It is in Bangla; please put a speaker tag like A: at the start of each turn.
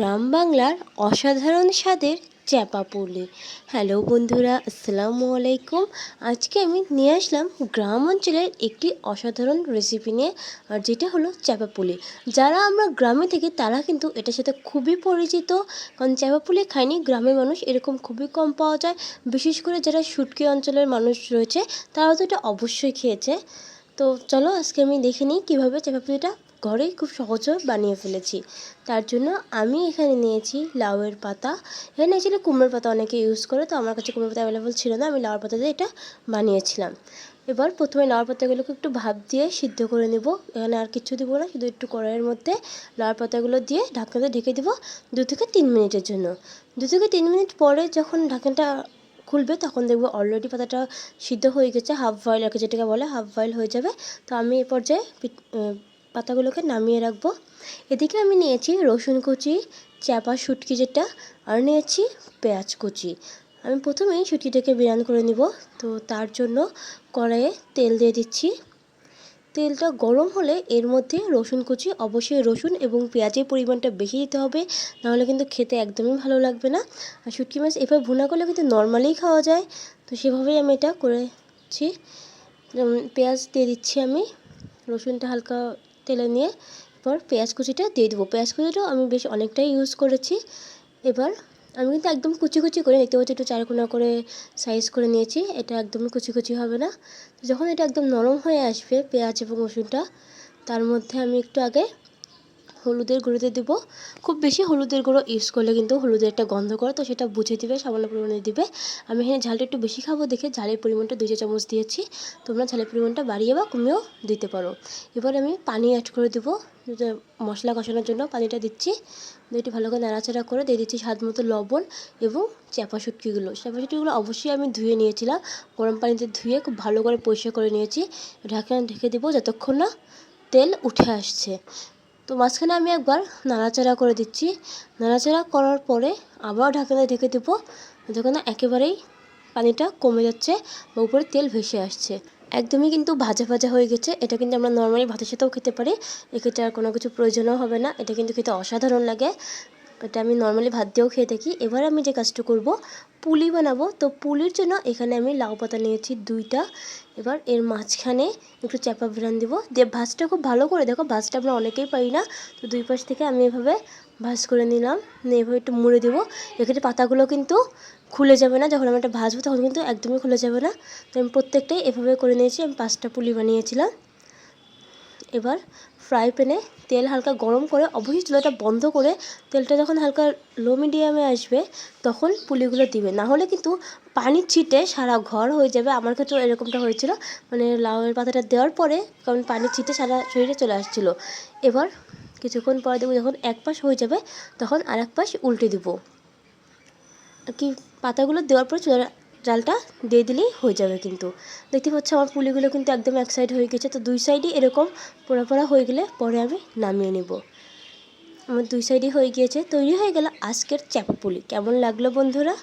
A: গ্রাম বাংলার অসাধারণ স্বাদের চ্যাপা পুলি। হ্যালো বন্ধুরা, আসসালামু আলাইকুম। আজকে আমি নিয়ে আসলাম গ্রাম অঞ্চলের একটি অসাধারণ রেসিপি নিয়ে, আর যেটা হলো চ্যাপা পুলি। যারা আমরা গ্রামে থেকে, তারা কিন্তু এটার সাথে খুবই পরিচিত, কারণ চ্যাপা পুলি খায়নি। গ্রামের মানুষ এরকম খুবই কম পাওয়া যায়। বিশেষ করে যারা সুটকি অঞ্চলের মানুষ রয়েছে তারা তো এটা অবশ্যই খেয়েছে। তো চলো আজকে আমি দেখে নিই কীভাবে চ্যাপা পুলিটা ঘরেই খুব সহজে বানিয়ে ফেলেছি। তার জন্য আমি এখানে নিয়েছি লাউয়ের পাতা। এখানে অ্যাকচুয়ালি কুমড়োর পাতা, অনেকে ইউজ করে, তো আমার কাছে কুমড়োর পাতা অ্যাভেলেবল ছিল না, আমি লাউয়ের পাতা দিয়ে এটা বানিয়েছিলাম। এবার প্রথমে লাউয়ের পাতাগুলোকে একটু ভাপ দিয়ে সিদ্ধ করে নেব। এখানে আর কিছু দিব না, শুধু একটু কড়াইয়ের মধ্যে লাউয়ের পাতাগুলো দিয়ে ঢাকনাতে ঢেকে দেবো দু থেকে তিন মিনিটের জন্য। দু থেকে তিন মিনিট পরে যখন ঢাকনাটা খুলবে, তখন দেখব অলরেডি পাতাটা সিদ্ধ হয়ে গেছে হাফ বয়েল আর কি যেটাকে বলে হাফ বয়েল হয়ে যাবে। তো আমি এ পর্যায়ে পাতাগুলোকে নামিয়ে রাখব। এদিকে আমি নিয়েছি রসুন কুচি চাপা শুটকি যেটা, আর নিয়েছি পেঁয়াজ কুচি। আমি প্রথমেই শুটকিটাকে বিরান করে নিব, তো তার জন্য কড়াইয়ে তেল দিয়ে দিচ্ছি। তেলটা গরম হলে এর মধ্যে রসুন কুচি, অবশ্যই রসুন এবং পেঁয়াজের পরিমাণটা বেশি দিতে হবে, নাহলে কিন্তু খেতে একদমই ভালো লাগবে না। আর শুটকি মাছ এভাবে ভুনা করলে কিন্তু নর্মালি খাওয়া যায়। তো সেভাবেই আমি এটা করেছি। পেঁয়াজ দিয়ে দিচ্ছি আমি, রসুনটা হালকা তেলে নিয়ে, এবার পেঁয়াজ কুচিটা দিয়ে দেবো। পেঁয়াজ কুচিটাও আমি বেশ অনেকটাই ইউজ করেছি। এবার আমি কিন্তু একদম কুচি কুচি করে দেখতে পাচ্ছি, একটু চারকোনা করে সাইজ করে নিয়েছি, এটা একদমই কুচি কুচি হবে না। যখন এটা একদম নরম হয়ে আসবে, পেঁয়াজ এবং রসুনটা, তার মধ্যে আমি একটু আগে হলুদের গুঁড়োতে দেবো। খুব বেশি হলুদের গুঁড়ো ইউজ করলে কিন্তু হলুদের একটা গন্ধ করে, তো সেটা বুঝে দিবে, সামান্য পরিমাণে দিবে। আমি এখানে ঝালটা একটু বেশি খাব দেখে ঝালের পরিমাণটা দুই চামচ দিয়েছি। তোমরা ঝালের পরিমাণটা বাড়িয়ে বা কমেও দিতে পারো। এবার আমি পানি অ্যাড করে দেবো মশলা কষানোর জন্য পানিটা দিচ্ছি। একটু ভালো করে নাড়াচাড়া করে দিয়ে দিচ্ছি স্বাদ মতো লবণ এবং চাপা শুটকিগুলো। চাপা শুটকিগুলো অবশ্যই আমি ধুয়ে নিয়েছিলাম। গরম পানিতে ধুয়ে খুব ভালো করে পরিষ্কার করে নিয়েছি। ঢাকনা ঢেকে দেবো যতক্ষণ না তেল উঠে আসছে। তো মাঝখানে আমি একবার নাড়াচাড়া করে দিচ্ছি। নাড়াচাড়া করার পরে আবার ঢাকনা ঢেকে দেবো, যখন একেবারেই পানিটা কমে যাচ্ছে বা উপরে তেল ভেসে আসছে। একদমই কিন্তু ভাজা ভাজা হয়ে গেছে, এটা কিন্তু আমরা নর্মালি ভাতের সাথেও খেতে পারি। এক্ষেত্রে আর কোনো কিছু প্রয়োজনও হবে না, এটা কিন্তু খেতে অসাধারণ লাগে। এটা আমি নর্মালি ভাত দিয়েও খেয়ে থাকি। এবার আমি যে কাজটা করব, পুলি বানাবো। তো পুলির জন্য এখানে আমি লাউ পাতা নিয়েছি দুইটা। এবার এর মাঝখানে একটু চাপা বেরান দেবো। দিয়ে ভাজটা খুব ভালো করে, দেখো ভাজটা আমরা অনেকেই পাই না। তো দুই পাশ থেকে আমি এভাবে ভাজ করে নিলাম। নিয়ে এভাবে একটু মুড়ে দেবো। এক্ষেত্রে পাতাগুলো কিন্তু খুলে যাবে না। যখন আমি এটা ভাজবো, তখন কিন্তু একদমই খুলে যাবে না। তো আমি প্রত্যেকটাই এভাবে করে নিয়েছি। আমি পাঁচটা পুলি বানিয়েছিলাম। এবার ফ্রাই প্যানে তেল হালকা গরম করে অবশ্যই চুলাটা বন্ধ করে তেলটা যখন হালকা লো মিডিয়ামে আসবে, তখন পুলিগুলো দিবে। না হলে কিন্তু পানির ছিটে সারা ঘর হয়ে যাবে। আমার ক্ষেত্রে এরকমটা হয়েছিল। মানে লাউয়ের পাতাটা দেওয়ার পরে কারণ পানির ছিটে সারা শরীরে চলে আসছিল। এবার কিছুক্ষণ পরে দেবো যখন এক পাশ হয়ে যাবে, তখন আর এক পাশ উল্টে দেবো। কি পাতাগুলো দেওয়ার পর চুলা জালটা দিয়ে দিলেই হয়ে যাবে কিন্তু। দেখতে পাচ্ছ আমার পুলিগুলো কিন্তু একদম এক সাইড হয়ে গেছে, তো দুই সাইডই এরকম পোড়া পোড়া হয়ে গেলে পরে আমি নামিয়ে নেব। আমার দুই সাইডই হয়ে গিয়েছে, তৈরি হয়ে গেল আজকের চ্যাপা পুলি। কেমন লাগল বন্ধুরা?